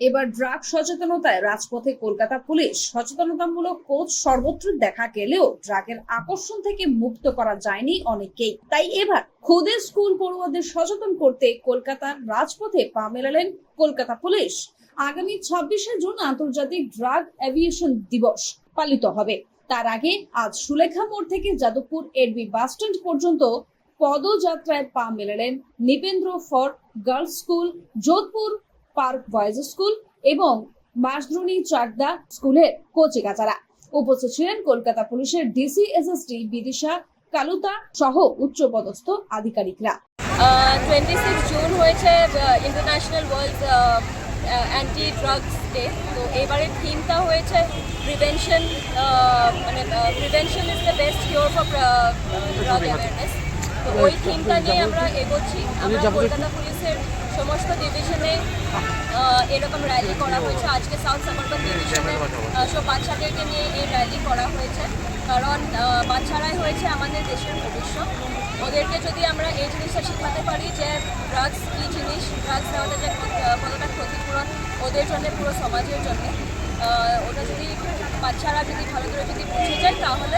এবার ড্রাগ সচেতনতায় রাজপথে কলকাতা পুলিশ সচেতনতামূলক কোচ সর্বত্র দেখা গেলেও ড্রাগের আকর্ষণ থেকে মুক্ত করা যায়নি অনেকেই। তাই এবার খুদে স্কুল পড়ুয়াদের সচেতন করতে কলকাতার রাজপথে পা মেলালেন কলকাতা পুলিশ। আগামী ছাব্বিশে জুন আন্তর্জাতিক ড্রাগ অ্যাভিয়েশন দিবস পালিত হবে। তার আগে আজ সুলেখা মোড় থেকে যাদবপুর এডবি বাসস্ট্যান্ড পর্যন্ত পদযাত্রায় পা মেলালেন Nipendra for girls school, Jodhpur park boys school এবং বাঁশদ্রোণী চাকদা স্কুলের কচিকাচারা। উপস্থিত ছিলেন কলকাতা পুলিশের ডিসি এসএসটি বিদিশা কালুতা সহ উচ্চপদস্থ আধিকারিকরা। টোয়েন্টি সিক্স জুন হয়েছে international world anti drugs day তো এবারের থিমটা হয়েছে প্রিভেনশন মানে prevention is the best cure for drug awareness তো ওই থিমটা নিয়ে আমরা এগোচ্ছি। আমরা কলকাতা পুলিশের সমস্ত ডিভিশনে এরকম র্যালি করা হয়েছে। আজকে সাউথ সাবারবান ডিভিশনে সব বাচ্চাদেরকে নিয়ে এই র্যালি করা হয়েছে। কারণ বাচ্চারাই হয়েছে আমাদের দেশের ভবিষ্যৎ। ওদেরকে যদি আমরা এই জিনিসটা শেখাতে পারি যে ড্রাগস কী জিনিস ড্রাগস নেওয়াটা যে কতটা ক্ষতিপূরণ ওদের জন্য পুরো সমাজের জন্য। ওটা যদি বাচ্চারা যদি ভালো করে যদি বুঝে যায়, তাহলে